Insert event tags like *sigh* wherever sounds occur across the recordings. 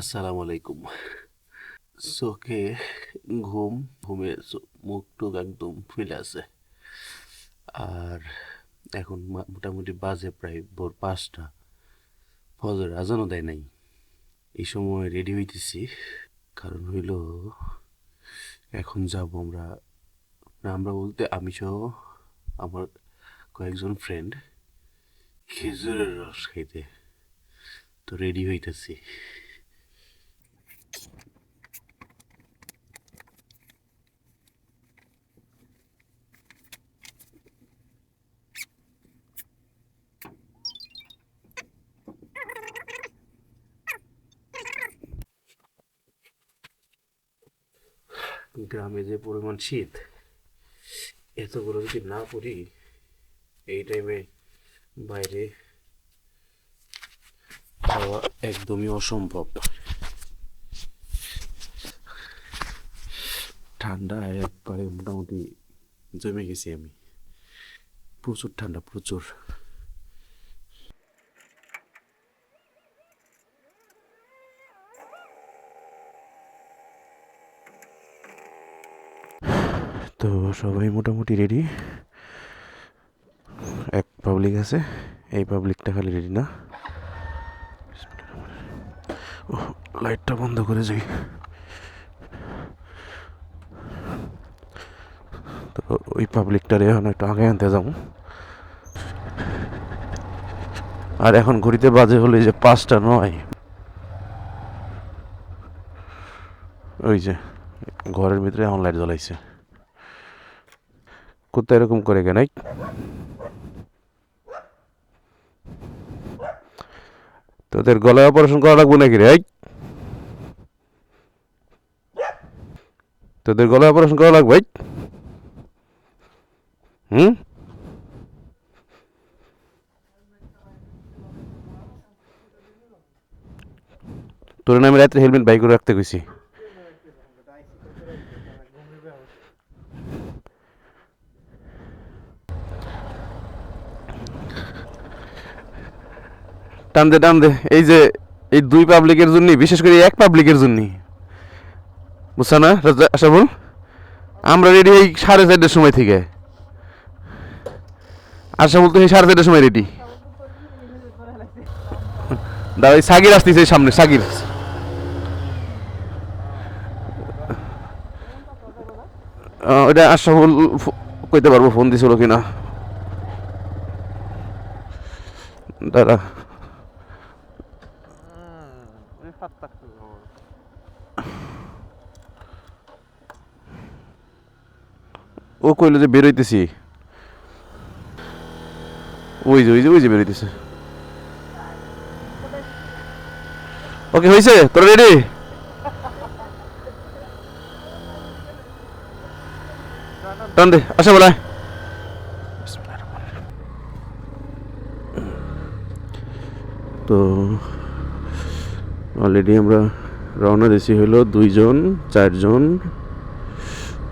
আসসালামু আলাইকুম চোখে ঘুম ঘুমে মুখ টুক একদম ফুলে আছে। আর এখন মোটামুটি বাজে প্রায় ভোর পাঁচটা। ফজর আজানও দেয় নাই। এই সময় রেডি হইতেছি। কারণ হইল, এখন যাব আমরা আমরা বলতে আমি সহ আমার কয়েকজন ফ্রেন্ড খেজুরের রস খাইতে। তো রেডি হইতেছি। গ্রামে যে পরিমাণ শীত এতগুলো যদি না পড়ি, এই টাইমে বাইরে যাওয়া একদমই অসম্ভব। ঠান্ডা একবারে মোটামুটি জমে গেছি আমি। প্রচুর ঠান্ডা, প্রচুর। তো সবাই মোটামুটি রেডি এক পাবলিক আছে, এই পাবলিকটা খালি রেডি না। ও লাইটটা বন্ধ করে যাই। তো ওই পাবলিকটারে এখন একটু আগে আনতে যাব। আর এখন ঘড়িতে বাজে হলো যে পাঁচটা নয়। ওই যে, ঘরের ভিতরে এখন লাইট জ্বলাইছে। কোথায় এরকম করে কেন তোদের গলায় অপারেশন করা লাগবে নাকি রে? তোদের গলায় অপারেশন করা লাগবে? হুম তোর নামে রাত্রে হেলমেট বাই করে রাখতে কইছি টান দে টান দে এই যে এই দুই পাবলিকের জন্য বিশেষ করে এক পাবলিকের জন্য বুঝছ না রাজা আশাবুল আমরা রেডি এই সাড়ে চারটের সময় থেকে। আশাবুল তো এই সাড়ে চারটের সময় রেডি দাদা এই সাকির আসতেছে সামনে সাগির। আহ, ওটা আশাবুল কইতে পারব ফোন দিছিল কিনা? দাদা ও কইলো যে বেরোইতেছি ওই যে ওই যে ওই যে বেরোইতেছে ওকে হয়েছে তোরা রেডি টান দে আসা বলায় তো অলরেডি আমরা রওনা দিছি হলো দুইজন, চারজন,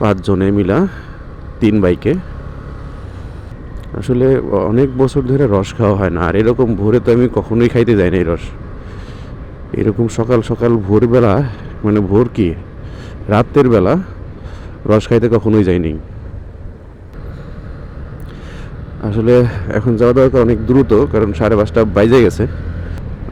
পাঁচজনে মিলা তিন বাইকে আসলে অনেক বছর ধরে রস খাওয়া হয় না, আর এরকম ভোরে তো আমি কখনোই খাইতে যাই না এই রস। এরকম সকাল সকাল ভোরবেলা মানে ভোর কি? রাতের বেলা রস খাইতে কখনোই যাইনি। আসলে এখন যাওয়া দরকার অনেক দ্রুত, কারণ সাড়ে পাঁচটা বাইজে গেছে।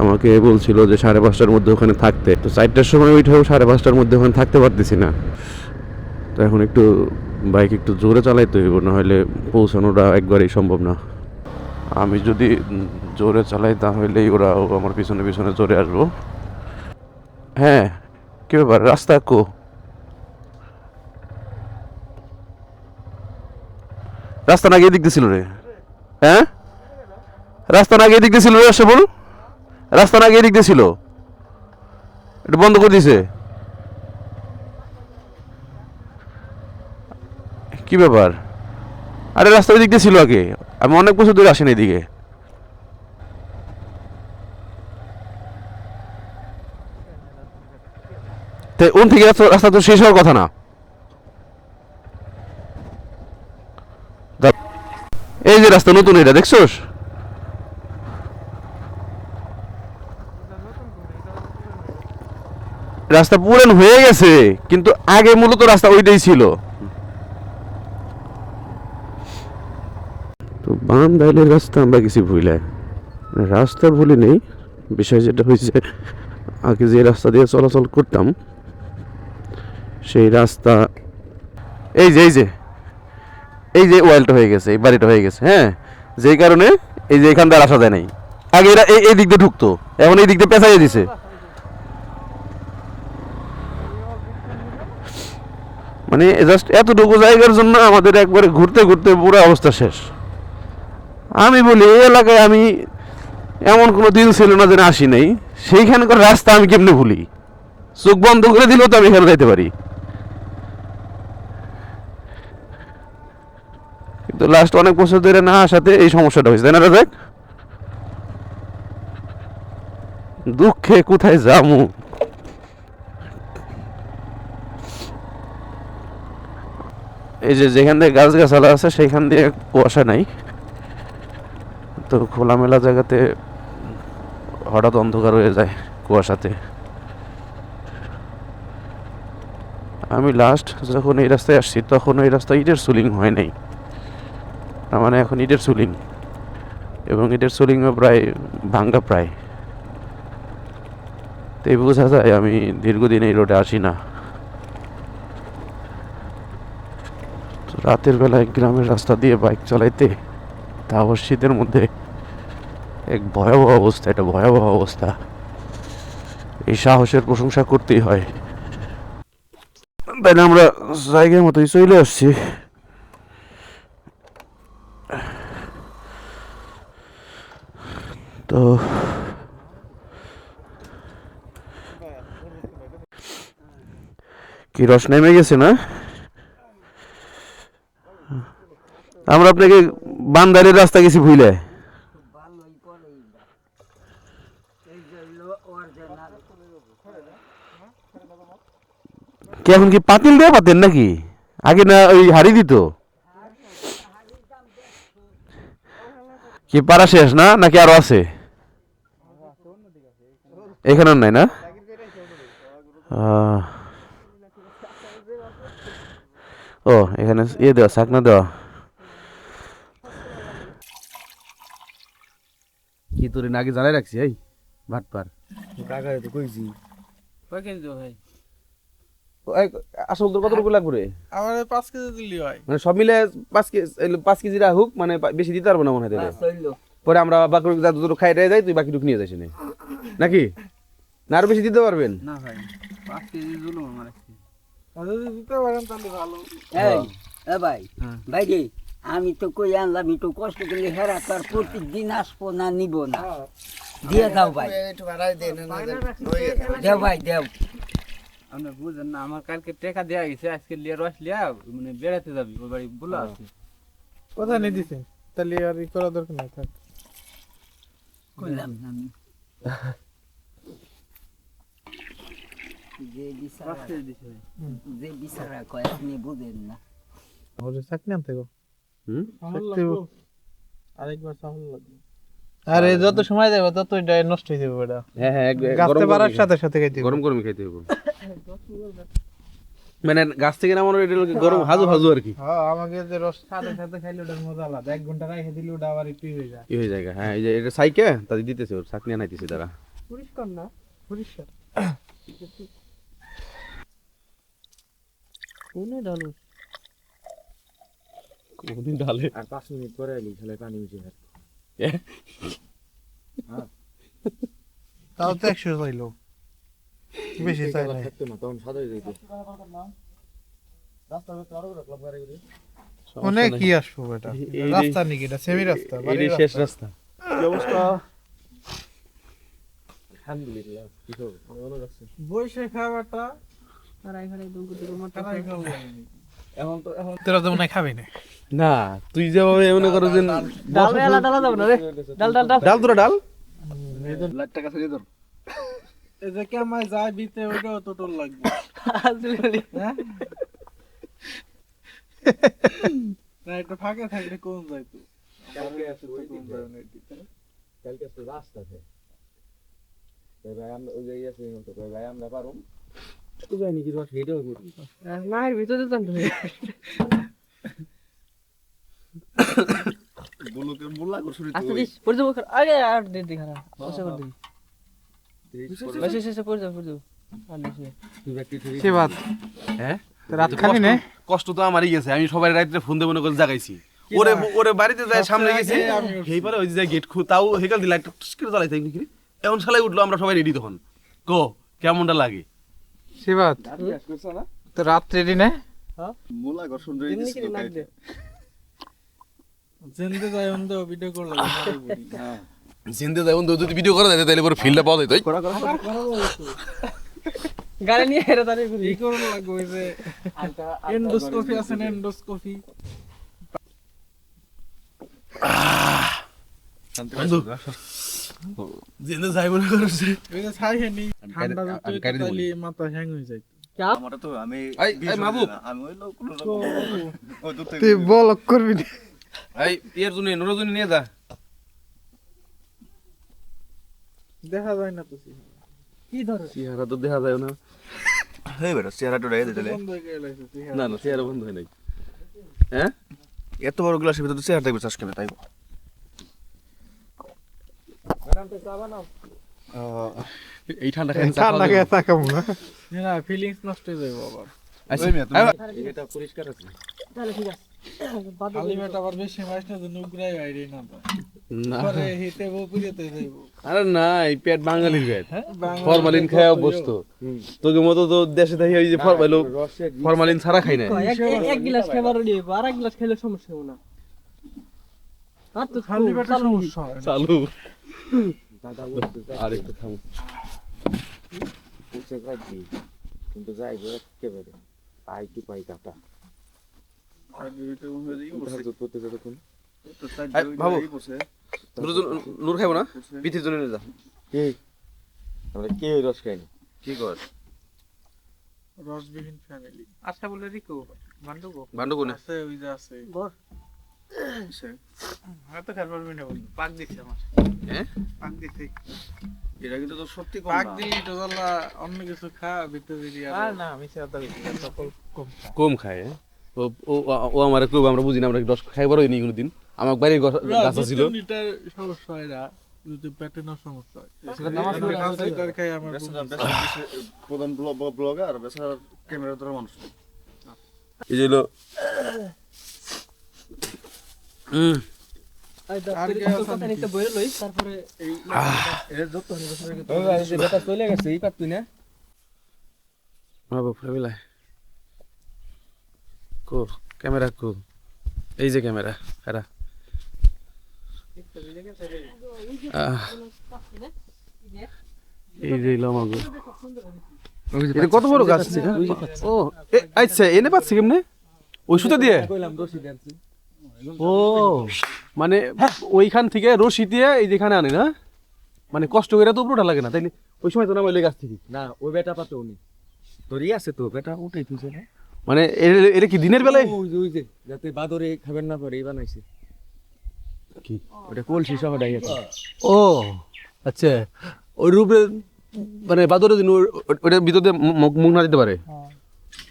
আমাকে বলছিল যে সাড়ে পাঁচটার মধ্যে ওখানে থাকতে। তো চারটার সময় উঠেও সাড়ে পাঁচটার মধ্যে ওখানে থাকতে পারতেছি না। তো এখন একটু বাইক একটু জোরে চালাইতে হইব না হলে পৌঁছানোটা একবারেই সম্ভব না। আমি যদি জোরে চালাই তাহলেই ওরা আমার পিছনে পিছনে জোরে আসব। হ্যাঁ কি ব্যাপার? রাস্তা কো? রাস্তা না গিয়ে দিক দিছিল রে? হ্যাঁ? রাস্তা না গিয়ে দিক দিছিল রে সে বল রাস্তা না গিয়ে দিক দিছিল এটা বন্ধ করে দিছে? কি ব্যাপার? আরে রাস্তা ওই দিক দিয়ে ছিল আগে। আমি অনেক বছর ধরে আসেন এদিকে। তো ওন থেকে রাস্তা তো শেষ হওয়ার কথা না। এই যে রাস্তা নতুন এটা, দেখছোস? রাস্তা পুরান হয়ে গেছে কিন্তু আগে মূলত রাস্তা ওইটাই ছিল। তো বাম ডাইলের রাস্তা আমরা গেছি ভুলে রাস্তার ভুলে নেই বিষয় যেটা হয়েছে আগে যে রাস্তা দিয়ে চলাচল করতাম সেই রাস্তা এই যে এই যে এই যে ওয়াইলটা হয়ে গেছে এই বাড়িটা হয়ে গেছে হ্যাঁ? যেই কারণে এই যে এখান দিয়ে আর আসা যায় নাই। আগে এরা এই এই দিক দিয়ে ঢুকতো এখন এই দিক দিয়ে পেঁচাইয়ে দিছে। মানে জাস্ট এতটুকু জায়গার জন্য আমাদের একবারে ঘুরতে ঘুরতে পুরো অবস্থা শেষ। আমি বলি, এই এলাকায় আমি এমন কোনো দিন ছিল না যেন আসি নাই। সেইখানকার রাস্তা আমি কেমনে ভুলি? চোখ বন্ধ করে দিলেও তো আমি এখানে যাইতে পারি। কিন্তু লাস্ট অনেক বছর ধরে না আসাতে এই সমস্যাটা হয়েছে, তাই না দুঃখে কোথায় যামু এই যে যেখান দিয়ে গাছ গাছালা আছে, সেইখান দিয়ে কুয়াশা নাই। তো খোলামেলা জায়গাতে হঠাৎ অন্ধকার হয়ে যায় কুয়াশাতে। আমি লাস্ট যখন এই রাস্তায় আসছি, তখন এই রাস্তায় ইটের সুলিং হয় নাই। তার মানে এখন ইটের সুলিং। এবং ইটের সুলিংও প্রায় ভাঙ্গা প্রায়। তো এই বোঝা যায় আমি দীর্ঘদিন এই রোডে আসি না। রাতের বেলায় গ্রামের রাস্তা দিয়ে বাইক চালাইতে, তা আবার শীতের মধ্যে এক ভয়াবহ অবস্থা, এটা ভয়াবহ অবস্থা। এই সাহসের প্রশংসা করতেই হয়। তাই আমরা জায়গার মতোই চলে আসছি। তো কি রস নেমে গেছে না? আমরা আপনাকে বান্দারের রাস্তা গেছি কি এখন কি পাতিল দেওয়া পাতেন নাকি? আগে না ওই হাড়ি দিত? কি পারা শেষ না? নাকি আরও আছে? এখানে নাই না। ও, এখানে ইয়ে দেওয়া, শাকনা দেওয়া। কি তোর আগে জানাই রাখছি এই ভাটপার কাকারে তো কইছি। কেজি ভাই? আসল তোর কতটুকু লাগবে রে? আমার পাঁচ কেজি দিলি হয় মানে সব মিলে পাঁচ কেজি পাঁচ কেজি রাহুক মানে বেশি দিতে পারব না মনে হয় পরে আমরা বাকি যতটুকু খাই রে যাই তুই বাকিটুকু নিয়ে যাস নে। নাকি? না আরও বেশি দিতে পারবেন? না ভাই পাঁচ কেজি জুলুম আমার যদি দিতে পারেন তাহলে ভালো। এই ভাই হ্যাঁ। ভাই আমি তো কই আনলাম একটু কষ্ট করলে হেরা তার প্রত্যেকদিন আসব না নিব না। দিয়ে দাও ভাই। দেও ভাই দেও। আপনি বুঝেন না আমার কালকে টাকা দেওয়া গেছে আজকে লিয়ে রস লিয়া মানে বেড়াতে যাবি ওই বাড়ি বলে আছে কোথায় নিয়ে দিছে? তাহলে আর ই করা দরকার নাই থাক। কইলাম না আমি। *laughs* যে বিচারা যে কয় আপনি বুঝেন না। ওরে চাকরি আনতে গো। আরেকবার চাউল লাগবে। আরে যত সময় যাবে তত এটা নষ্ট হয়ে যাবে এটা হ্যাঁ হ্যাঁ গাছতে পারার সাথে সাথে খাইতে খাই- গরম গরমই খাইতে হবে *laughs* মানে গাছ থেকে নামানো এটা গরম হাজু হাজু আর কি? হ্যাঁ আমাকে যে রস সাথে সাথে খাইলে ওটার মজা আলাদা। এক ঘণ্টা রেখে দিলে ওটা আবার একটু হয়ে যায়। কি হয়ে যায় হ্যাঁ এই যে এটা সাইকে তাদের দিতেছে ওর চাকনি আনাইতেছে তারা। পরিষ্কার না পরিষ্কার। *coughs* কোনে ডালো কোনদিন ডালে আর পাঁচ মিনিট পরে এলি খেলে পানি মিশে যায় তাও তো একশো চাইলো। বেশি চাই না তখন সাদা হয়ে যেত অনেক কি আসব এটা রাস্তা নাকি এটা? সেমি রাস্তা বাড়ির শেষ রাস্তা। কি অবস্থা? আলহামদুলিল্লাহ কি খবর? ভালো লাগছে। বসে খাওয়াটা এখন তো এখন তোরা তো মনে হয় খাবি না। না তুই যেভাবে মনে করো যে ডাল ডাল ডাল যাব না রে। ডাল ডাল ডাল। ডাল তোরা ডাল? এই যে কেমায় যায় বিতে ওইটাও তো টোল লাগবে। হ্যাঁ? না একটু ফাঁকে থাকলে কোন যাইতো কালকে আছে ওই দিন কালকে আছে রাস্তা আছে। ভাই আমরা ওই জায়গায় আছে তো ভাই আমরা পারুম? তো যাই নাকি রস হেঁটেও করি মায়ের ভিতরে তো বুলুকে বুলা করছুরি আস্তে দিস পড়ে যাব আরে আর দে দে খারাপ বসে করে দিবি বসে শেষে পড়ে যাব পড়ে যাব আর দিস না। তুই ব্যক্তি থেকে সে বাত হ্যাঁ? রাত খালি নে কষ্ট তো আমারই গেছে। আমি সবাই রাত্রে ফোন মনে করে জাগাইছি। ওরে ওরে বাড়িতে যায় সামনে গেছে। সেই পারে ওই যে গেট খু তাও হেকাল দিলা একটা করে জ্বালাই থাকি এমন শালাই উঠল আমরা সবাই রেডি তখন। কো কেমনটা লাগে? সে বাত তো রাত রেডি নে মুলা গর্ষণ জেনতে যাই অন্ধ ভিডিও করলাম জিন্দে যায় বন্ধু যদি ভিডিও করা যায় তাহলে পরে ফিল্ডটা পাওয়া যায় তাই? গাড়ি নিয়ে হেরে দাঁড়িয়ে এই করুন লাগবে যে? এন্ডোস্কোপি আছে না এন্ডোস্কোপি জিন্দে যাই মনে করছে। ওই যে ছাই হেনি ঠান্ডা আমি মাথা হ্যাং হয়ে যায়। মাহবুব তুই করবি না? এই এর জন্য নিয়ে যা। দেখা যায় না তো কি ধরো চেহারা তো দেখা যায় না। গেল তুই না না চেহারা বন্ধ হয় নাই। হ্যাঁ? এত বড় গ্লাসের ভিতরে চেহারা দেখবে চাষ করে তাই এই ঠান্ডা খাই ঠান্ডা খেয়ে না। না ফিলিংস নষ্ট হয়ে যাবে আবার এটা পরিষ্কার আছে। খালি মেটা আবার বেশি মাস না জন্য উগরাই বাইরে না তো। না। পরে হেঁটে বউ পুরিয়েতে যাইব। আরে না এই পেট বাঙালির পেট। ফরমালিন খায় অভ্যস্ত তোকে মতো তো দেশে থেকে ওই যে ফরমালিন ছাড়া খাই না এক গ্লাস খাবার আর এক গ্লাস খেলে সমস্যা না। আর তো খালি পেটে সমস্যা না। চালু। আর একটু থামো। কিন্তু যাইবো একেবারে পাই কি পাই কাটা। ভাবো নূর খাইবো না? পিঠির জন্য যা। কে আমরা কে রস খাইনি। কি কর? রসবিহীন ফ্যামিলি আচ্ছা বলে রিকো বান্ডু গো বান্ডু আছে ওই যে আছে। বর হয়তো খেয়াল পারবি না বন্ধু পাক দিচ্ছে আমার। হ্যাঁ? পাক এটা কিন্তু তো সত্যি পাক দিলি তো জানলা অন্য কিছু খা ভিতরে দিয়ে আর না আমি সেটা সকল কম কম খায় হ্যাঁ? ও ও ও আমার একটু আমরা বুঝি না আমরা রস খাইবার হয়নি কোনোদিন? আমার বাড়ির গাছ ছিল সমস্যা হয় না যদি পেটে না সমস্যা হয়। নামাজ পড়ে পাঁচ লিটার খাই আমার প্রধান ব্লগার বেচারা ক্যামেরা ধরা মানুষ। এই যে তারপরে বেটা চলে গেছে এই পাত তুই না বাবু ফ্রেমিলাই কো ক্যামেরা কো এই যে ক্যামেরা এটা কত বড় গাছ আচ্ছা এনে পাচ্ছি কেমনে? ওই সুতো দিয়ে? ও মানে ওইখান থেকে রশি দিয়ে এই যেখানে আনে না? মানে কষ্ট করে তো উপরটা লাগে না, তাইলে? ওই সময় তো না নামাইলে গাছ থেকে। না, ওই বেটা পাতো উনি। তোরই আছে তো, বেটা উঠাই তুলছে না? মানে এটা কি দিনের বেলায়? ওই যে যাতে বাদরে খাবেন না পারে এই বানাইছে। কি? ওটা কলসি সহ ডাই আছে ও আচ্ছা। ওই রূপে মানে বাদরের দিন ওর- ও- ওটার ভিতর মুখ মুখ না দিতে পারে?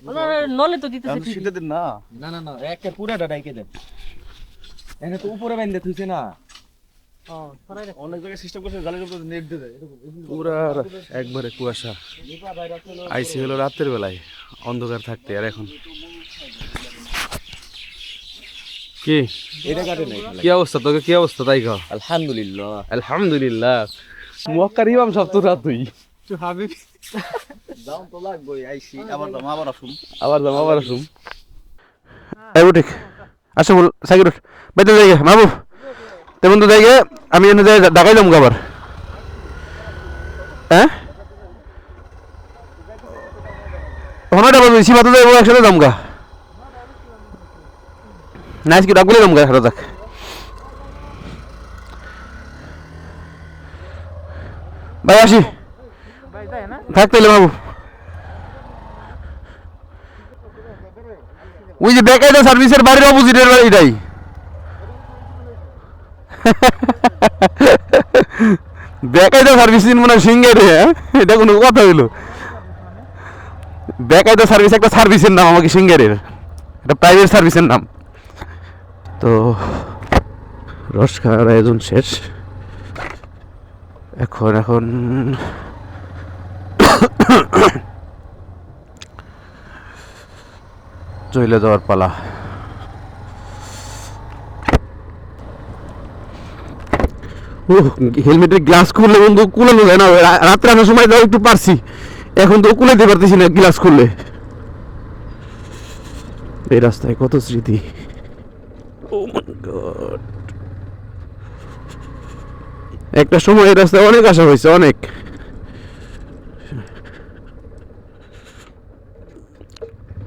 মানে নলে তো দিতেছে। শীতের দিন না। না না না একটা পুরাটা ডাইকে দেন। এনে তো উপরে বাইন্দে থুইছে না। অনেক জায়গায় সিস্টেম করছে জালের উপর নেট দিয়ে দেয় পুরা একবারে কুয়াশা। আইসি হলো রাতের বেলায় অন্ধকার থাকতে আর এখন। কি? এটা কাটে নাই কি অবস্থা? তোকে কি অবস্থা? তাই কও। আলহামদুলিল্লাহ। আলহামদুলিল্লাহ। মক্কার ইমাম সব তো রাত তুই দাম তো লাগবেই আইসি। আবার দাম আবার আসুন। আবার যাম আবার আসুম এই ঠিক আচ্ছা বল সাইকেল উঠ। বাইতে যাই তো যাই আমি এনে যাব আবার। হ্যাঁ হনাটা বলবি সীমা তো যাইবো একসাথে যাম গা। না আজকে ডাকলে যাম গা হারা যাক। ভাই, আসি। থাকতে এলে বাবু। ওই যে বেকায়দা সার্ভিসের বাড়ির অপোজিটের এটাই বেকায়দা সার্ভিস মনে হয় সিঙ্গারে হ্যাঁ? এটা কোনো কথা হইল। বেকায়দা সার্ভিস একটা সার্ভিসের নাম আমাকে সিঙ্গারের একটা প্রাইভেট সার্ভিসের নাম। তো রস খাওয়ার আয়োজন শেষ। এখন এখন *coughs* চলে যাওয়ার পালা। হেলমেটের গ্লাস খুললে বন্ধু কুলানো যায় না। রাত্রে আসার সময় যাও একটু পারছি। এখন তো কুলাইতে পারতেছি না গ্লাস খুললে। এই রাস্তায় কত স্মৃতি। একটা সময় এই রাস্তায় অনেক আসা হয়েছে, অনেক।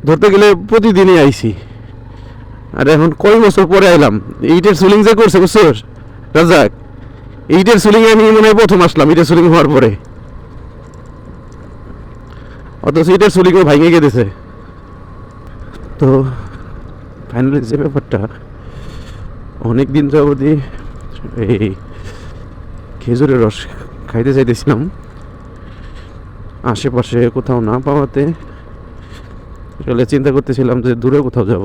ধরতে গেলে প্রতিদিনই আইছি। আর এখন কয় বছর পরে আইলাম? ইটের সুলিং যে করছে, বুঝছ? রাজাক ইটের সুলিং আমি মনে হয় প্রথম আসলাম, ইটের সুলিং হওয়ার পরে। অথচ ইটের সুলিংও ভাঙে গেছে। তো ফাইনালি যে ব্যাপারটা অনেক দিন যাবতই এই খেজুরের রস খাইতে চাইতেছিলাম। আশেপাশে কোথাও না পাওয়াতে আসলে চিন্তা করতেছিলাম যে দূরে কোথাও যাব।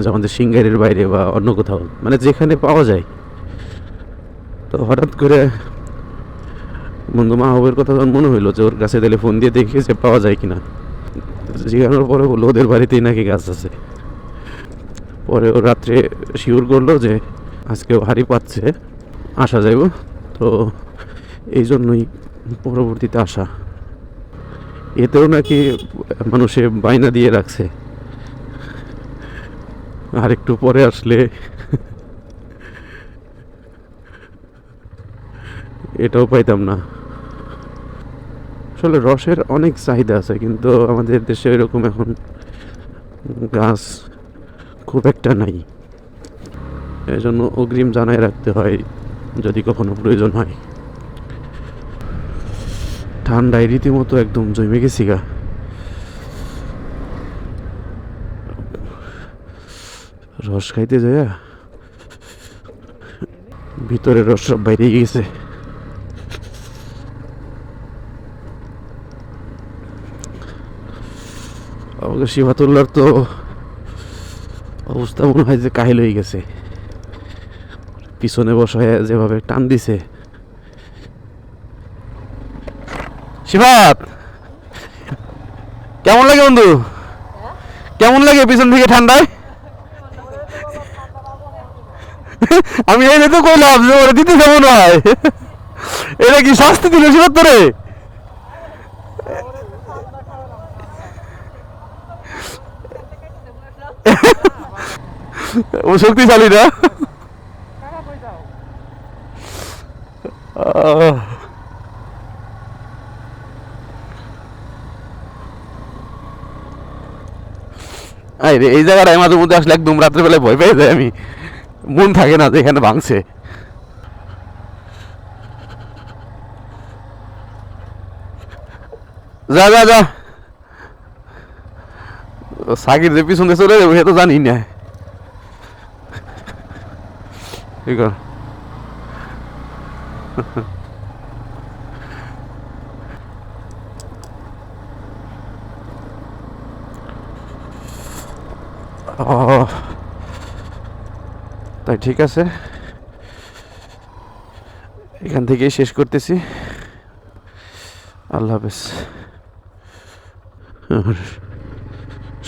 যে আমাদের সিঙ্গারের বাইরে বা অন্য কোথাও মানে যেখানে পাওয়া যায়। তো হঠাৎ করে বন্ধু মাহবের কথা যখন মনে হইল যে ওর কাছে তাহলে ফোন দিয়ে দেখি যে পাওয়া যায় কিনা। জিজ্ঞানোর পরে বলল, ওদের বাড়িতেই নাকি গাছ আছে। পরে ও রাত্রে শিওর করল যে আজকে হাড়ি পাচ্ছে, আসা যাইব। তো এই জন্যই পরবর্তীতে আসা। এতেও নাকি মানুষে বায়না দিয়ে রাখছে। আর একটু পরে আসলে এটাও পাইতাম না। আসলে রসের অনেক চাহিদা আছে, কিন্তু আমাদের দেশে এরকম এখন গাছ খুব একটা নাই। এই জন্য অগ্রিম জানায় রাখতে হয়, যদি কখনো প্রয়োজন হয়। ঠান্ডায় রীতিমতো একদম জমে গেছি গা। রস খাইতে যায় ভিতরে রস সব বাইরে গেছে। আমাকে শিবাতুল্লার তো অবস্থা মনে হয় যে কাহিল হয়ে গেছে। পিছনে বসায় যেভাবে টান দিছে। শিবাত কেমন লাগে বন্ধু? কেমন লাগে পিছন থেকে ঠান্ডায়? আমি এই তো কইলাম যে ওরা দিতে কেমন হয়? এটা কি শাস্তি দিল শিবাত তোরে? ও শক্তিশালী না? এই জায়গাটায় মাঝে মধ্যে আসলে একদম রাত্রেবেলায় ভয় পেয়ে যাই আমি। মন থাকে না যে এখানে ভাঙছে। যা যা যা। সাকির যে পিছনে চলে যাব সে তো জানি না তাই ঠিক আছে। এখান থেকেই শেষ করতেছি। আল্লাহ হাফেজ।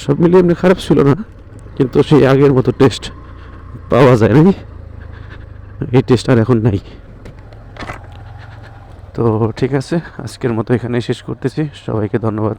সব মিলিয়ে এমনি খারাপ ছিল না। কিন্তু সেই আগের মতো টেস্ট পাওয়া যায় নাকি এই টেস্ট আর এখন নাই। তো ঠিক আছে, আজকের মতো এখানেই শেষ করতেছি। সবাইকে ধন্যবাদ।